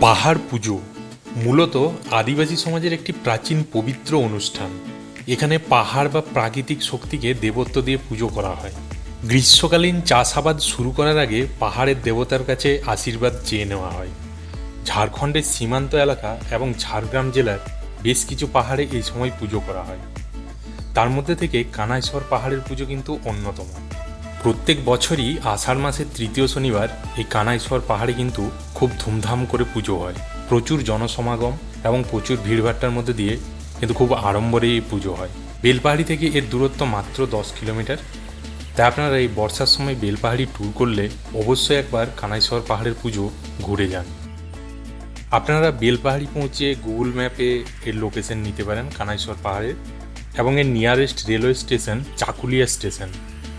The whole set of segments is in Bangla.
পাহাড় পুজো, মূলত আদিবাসী সমাজের একটি প্রাচীন পবিত্র অনুষ্ঠান। এখানে পাহাড় বা প্রাকৃতিক শক্তিকে দেবত্ব দিয়ে পুজো করা হয়। গ্রীষ্মকালীন চাষাবাদ শুরু করার আগে পাহাড়ের দেবতার কাছে আশীর্বাদ চেয়ে নেওয়া হয়। ঝাড়খণ্ডের সীমান্ত এলাকা এবং ঝাড়গ্রাম জেলার বেশ কিছু পাহাড়ে এই সময় পুজো করা হয়। তার মধ্যে থেকে কানাইশ্বর পাহাড়ের পুজো কিন্তু অন্যতম। প্রত্যেক বছরই আষাঢ় মাসের তৃতীয় শনিবার এই কানাইশ্বর পাহাড়ে কিন্তু খুব ধুমধাম করে পুজো হয়। প্রচুর জনসমাগম এবং প্রচুর ভিড়ভাট্টার মধ্যে দিয়ে কিন্তু খুব আড়ম্বরে এই পুজো হয়। বেলপাহাড়ি থেকে এর দূরত্ব মাত্র দশ কিলোমিটার। তাই আপনারা এই বর্ষার সময় বেলপাহাড়ি ট্যুর করলে অবশ্যই একবার কানাইশ্বর পাহাড়ের পুজো ঘুরে যান। আপনারা বেলপাহাড়ি পৌঁছে গুগল ম্যাপে এর লোকেশন নিতে পারেন কানাইশ্বর পাহাড়ের এবং এর nearest railway station Chakulia station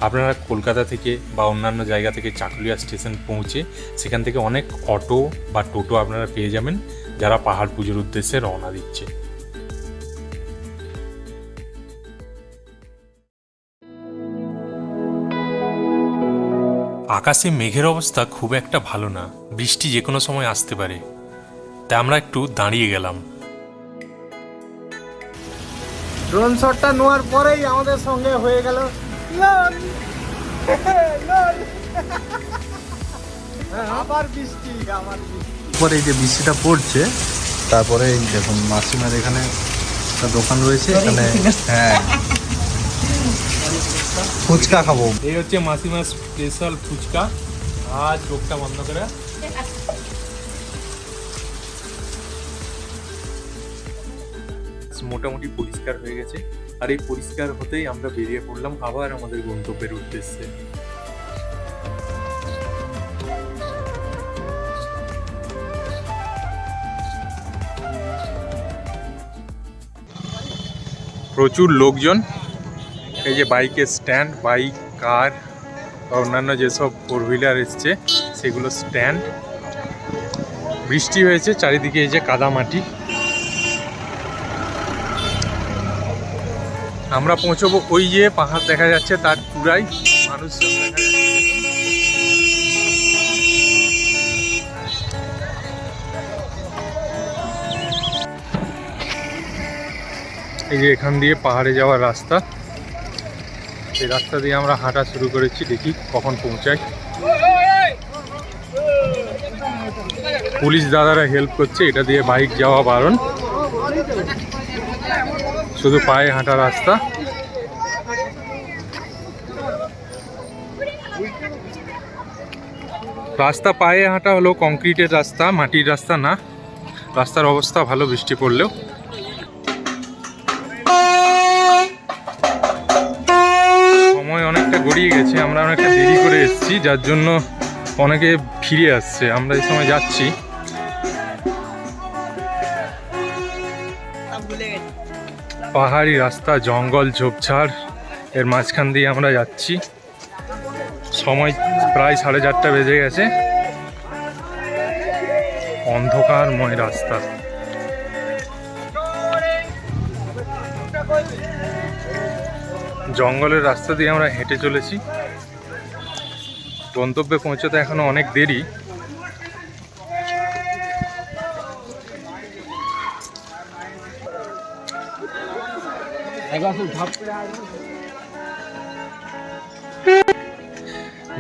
আপনারা কলকাতা থেকে বা অন্যান্য জায়গা থেকে চাকুলিয়া স্টেশন পৌঁছে সেখান থেকে অনেক অটো বা টোটো আপনারা পেয়ে যাবেন, যারা পাহাড় পুজোর উদ্দেশ্যে রওনা দিচ্ছে। আকাশে মেঘের অবস্থা খুব একটা ভালো না, বৃষ্টি যে কোনো সময় আসতে পারে। তাই আমরা একটু দাঁড়িয়ে গেলাম। ড্রোন শটটা নেওয়ার পরেই আমাদের সঙ্গে হয়ে গেল লন আবার বৃষ্টি আবার বৃষ্টি। পরে এই যে বৃষ্টিটা পড়ছে তারপরে এই দেখুন মাসিমার এখানে একটা দোকান রয়েছে এখানে হ্যাঁ। ফুচকা খাব। এই হচ্ছে মাসিমার স্পেশাল ফুচকা। আর চোখটা বন্ধ করে। মোটামুটি পরিষ্কার হয়ে গেছে। আর এই পরিষ্কার হতেই আমরা বেরিয়ে পড়লাম আবার আমাদের গন্তব্যের উদ্দেশ্যে। প্রচুর লোকজন, এই যে বাইকের স্ট্যান্ড, বাইক, কার, বা অন্যান্য যেসব ফোর হুইলার এসছে, সেগুলো স্ট্যান্ড। বৃষ্টি হয়েছে, চারিদিকে এই যে কাদা মাটি আমরা পৌঁছবো ওই যে পাহাড় দেখা যাচ্ছে, তার দেখা যাচ্ছে। এই যে এখান দিয়ে পাহাড়ে যাওয়ার রাস্তা। এই রাস্তা দিয়ে আমরা হাঁটা শুরু করেছি, দেখি কখন পৌঁছাই। পুলিশ দাদারা হেল্প করছে, এটা দিয়ে বাইক যাওয়া বারণ। শুধু পায়ে হাঁটা রাস্তা। রাস্তা পায়ে হাঁটা হলো কংক্রিটের রাস্তা, মাটির রাস্তা না। রাস্তার অবস্থা ভালো, বৃষ্টি পড়লেও। সময় অনেকটা গড়িয়ে গেছে, আমরা অনেকটা দেরি করে এসেছি, যার জন্য অনেকে ফিরে আসছে। আমরা এই সময় যাচ্ছি। পাহাড়ি রাস্তা, জঙ্গল ঝোপঝাড়। এর মাঝখান দিয়ে আমরা যাচ্ছি। সময় প্রায় সাড়ে চারটা বেজে গেছে। অন্ধকারময় রাস্তা। জঙ্গলের রাস্তা দিয়ে আমরা হেঁটে চলেছি। গন্তব্যে পৌঁছতে এখনও অনেক দেরি।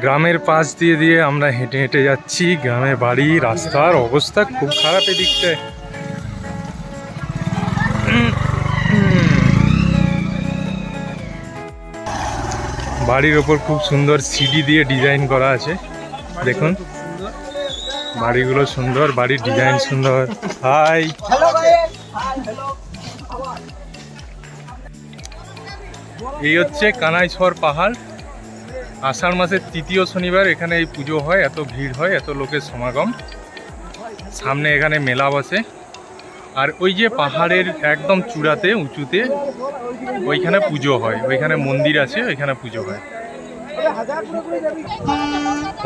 গ্রামের পাশ দিয়ে দিয়ে আমরা হেঁটে হেঁটে যাচ্ছি। গ্রামের বাড়ি, রাস্তার অবস্থা খুব খারাপ এদিকটায় বাড়ির ওপর খুব সুন্দর সিডি দিয়ে ডিজাইন করা আছে। দেখুন। বাড়িগুলো সুন্দর, বাড়ির ডিজাইন সুন্দর। হাই। এই হচ্ছে কানাইছর পাহাড়। আষাঢ় মাসের তৃতীয় শনিবার এখানে এই পুজো হয়, এত ভিড় হয়, এত লোকের সমাগম। সামনে এখানে মেলা বসে আর ওই যে পাহাড়ের একদম চূড়াতে, উঁচুতে, ওইখানে পুজো হয়। ওইখানে মন্দির আছে, ওইখানে পুজো হয়।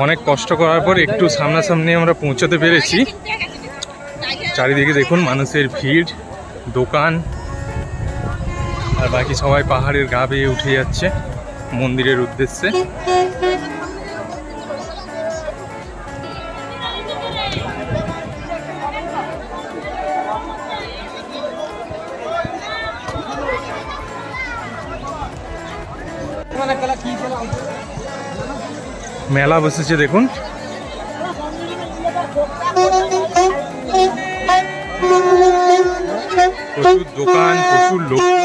অনেক কষ্ট করার পর একটু সামনাসামনি আমরা পৌঁছতে পেরেছি। চারিদিকে দেখুন মানুষের ভিড়, দোকান। আর বাকি সবাই পাহাড়ের গা বেয়ে উঠে যাচ্ছে মন্দিরের উদ্দেশ্যে। মেলা বসেছে দেখুন। প্রচুর দোকান, প্রচুর লোক।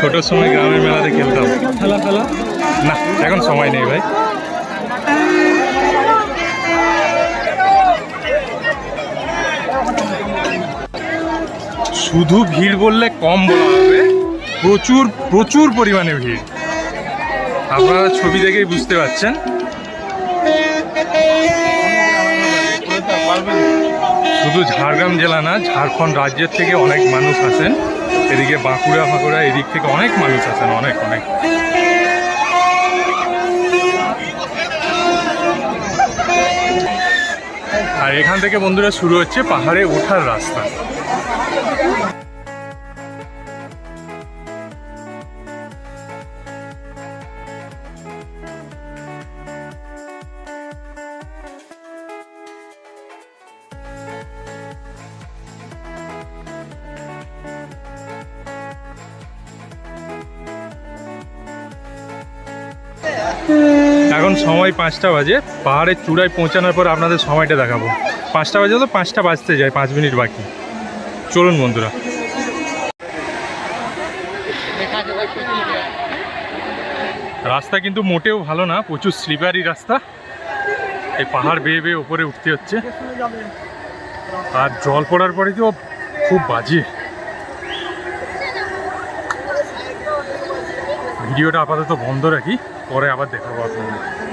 ছোট সময় গ্রামের মেলাতে খেলতাম। খেলা খেলা না, এখন সময় নেই ভাই। শুধু ভিড় বললে কম বলা হবে। প্রচুর প্রচুর পরিমাণে ভিড়। আপনারা ছবি দেখেই বুঝতে পারছেন। শুধু ঝাড়গ্রাম জেলা না, ঝাড়খণ্ড রাজ্যের থেকে অনেক মানুষ আসেন। এদিকে বাঁকুড়া ফাঁকুড়া এদিক থেকে অনেক মানুষ আছেন, অনেক অনেক। আর এখান থেকে বন্ধুরা শুরু হচ্ছে পাহাড়ে ওঠার রাস্তা। সময় পাঁচটা বাজে। পাহাড়ের চূড়ায় পৌঁছানোর পর আপনাদের সময়টা দেখাবো। পাঁচটা বাজে তো পাঁচটা বাজতে যায়, পাঁচ মিনিট বাকি। চলুন বন্ধুরা। রাস্তা কিন্তু মোটেও ভালো না, প্রচুর স্লিপারি রাস্তা। এই পাহাড় বেয়ে বেয়ে ওপরে উঠতে হচ্ছে। আর জল পড়ার পরে তো খুব বাজে। ভিডিওটা আপাতত বন্ধ রাখি, পরে আবার দেখাবো আপনাদের।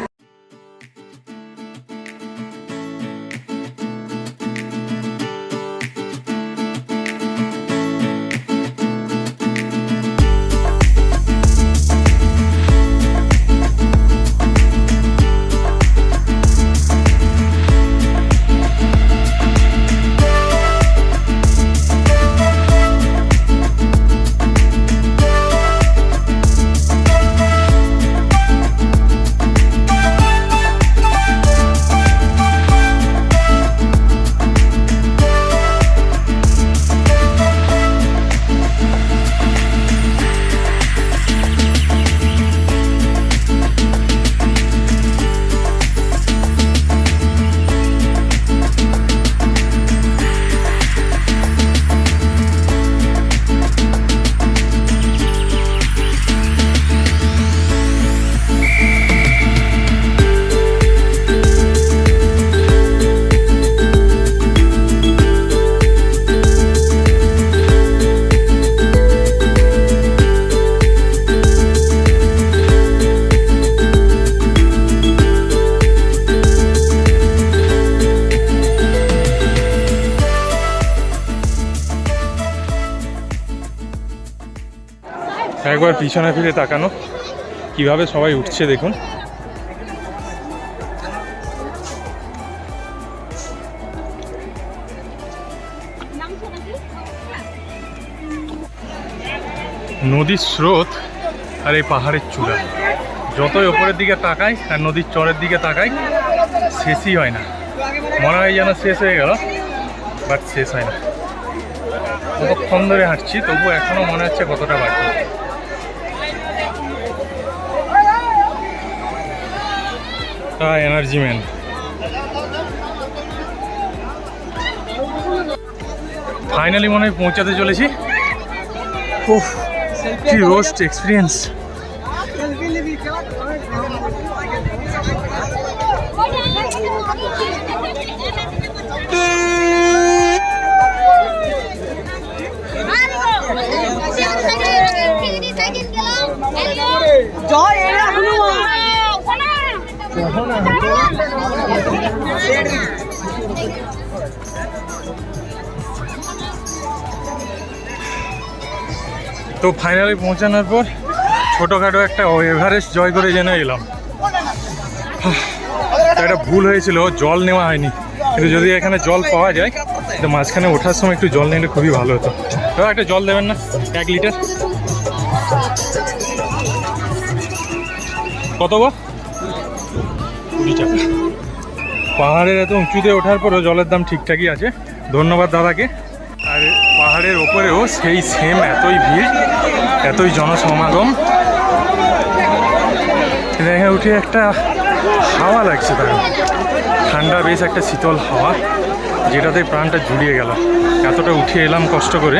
একবার পিছনে ফিরে তাকানো। কীভাবে সবাই উঠছে দেখুন। নদীর স্রোত আর এই পাহাড়ের চূড়া। যতই ওপরের দিকে তাকাই আর নদীর চরের দিকে তাকাই, শেষই হয় না। মনে হয় যেন শেষ হয়ে গেল বাট শেষ হয় না। কতক্ষণ ধরে হাঁটছি তবু এখনও মনে হচ্ছে কতটা বাকি। এনার্জি ম্যান ফাইনালি মনে হয় পৌঁছাতে চলেছি উফ কি রোস্ট এক্সপিরিয়েন্স জয় তো ফাইনালি পৌঁছানোর পর ছোটোখাটো একটা এভারেস্ট জয় করে জেনে এলাম। একটা ভুল হয়েছিল, জল নেওয়া হয়নি। কিন্তু যদি এখানে জল পাওয়া যায়, তো মাঝখানে ওঠার সময় একটু জল নিলে খুবই ভালো হতো। এবার একটা জল দেবেন না? এক লিটার কত গো? পাহাড়ের এত উঁচুতে ওঠার পরও জলের দাম ঠিকঠাকই আছে। ধন্যবাদ দাদাকে। আর পাহাড়ের ওপরেও সেই সেম এতই ভিড়, এতই জনসমাগম। দেখে উঠে একটা হাওয়া লাগছে তার। ঠান্ডা বেশ একটা শীতল হাওয়া, যেটাতে প্রাণটা জুড়িয়ে গেল। এতটা উঠে এলাম কষ্ট করে।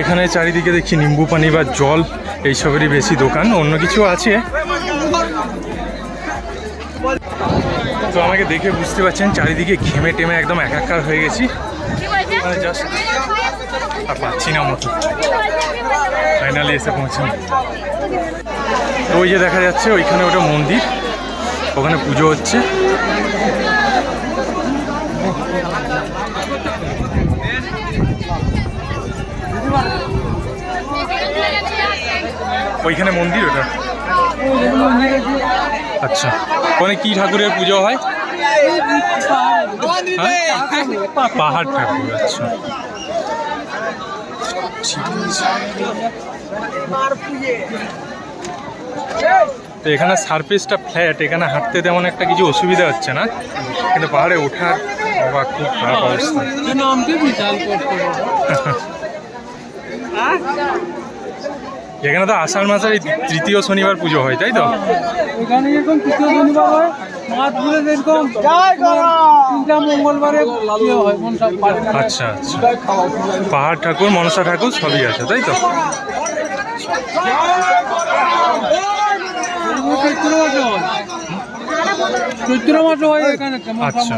এখানে চারিদিকে দেখছি নিম্বু পানি বা জল, এইসবেরই বেশি দোকান। অন্য কিছু আছে? তো আমাকে দেখে বুঝতে পারছেন, চারিদিকে ঘেমে টেমে একদম একাকার হয়ে গেছি। মানে আর পাচ্ছি না মতো। ফাইনালি এসে পৌঁছান তো ওই যে দেখা যাচ্ছে, ওইখানে ওটা মন্দির। ওখানে পুজো হচ্ছে। ওইখানে মন্দির ওটা? আচ্ছা। ওখানে কি ঠাকুরের পুজো হয়? হ্যাঁ? পাহাড় ঠাকুর আচ্ছা। তো এখানে সারফেসটা ফ্ল্যাট এখানে হাঁটতে তেমন একটা কিছু অসুবিধা হচ্ছে না? কিন্তু পাহাড়ে ওঠার অবাক খুব খারাপ অবস্থা। এখানে তো আষাঢ় মাসের তৃতীয় শনিবার পুজো হয় তাই তো? এখানে এরকম তৃতীয় শনিবার হয় এরকম তিনটা মঙ্গলবারে আচ্ছা আচ্ছা। পাহাড় ঠাকুর মনসা ঠাকুর সবই আছে তাই তো? চৈত্র মাসে হয়। চৈত্র মাসে হয় এখানে আচ্ছা।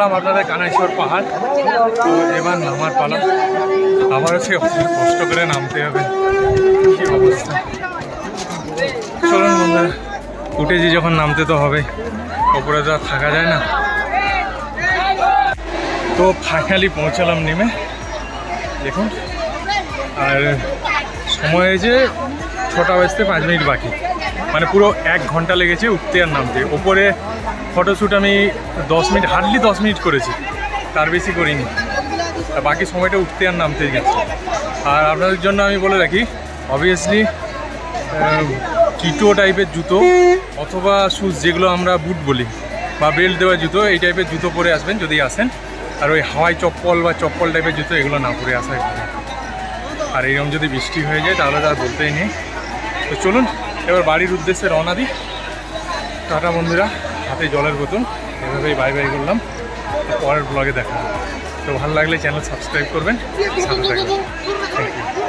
তো আপনাদের কানাইশ্বর পাহাড়। তো এবার নামার পালা। আবারও সে কষ্ট করে নামতে হবে। কি অবস্থা? চলুন বন্ধুরা, উঠেছি যখন নামতে তো হবে। ওপরে তো আর থাকা যায় না। তো ফাইনালি পৌঁছালাম নেমে। দেখুন। আর সময় হয়েছে ছটা বাজতে পাঁচ মিনিট বাকি। মানে পুরো এক ঘণ্টা লেগেছে উঠতে আর নামতে। ওপরে ফটোশ্যুট আমি দশ মিনিট, হার্ডলি দশ মিনিট করেছি। তার বেশি করিনি। আর বাকি সময়টা উঠতে আর নামতে গেছে। আর আপনাদের জন্য আমি বলে রাখি অবভিয়াসলি কিটো টাইপের জুতো অথবা শুজ যেগুলো আমরা বুট বলি, বা বেল্ট দেওয়া জুতো, এই টাইপের জুতো পরে আসবেন যদি আসেন। আর ওই হাওয়াই চপ্পল বা চপ্পল টাইপের জুতো, এগুলো না পরে ভালো। আর এরকম যদি বৃষ্টি হয়ে যায়, তাহলে তো আর বলতেই নেই। তো চলুন, এবার বাড়ির উদ্দেশ্যে রওনা দিই। টাটা বন্ধুরা। হাতে জলের বোতল, এভাবেই বাই বাই করলাম। পরের ব্লগে দেখা তো ভালো লাগলে চ্যানেল সাবস্ক্রাইব করবেন থ্যাংক ইউ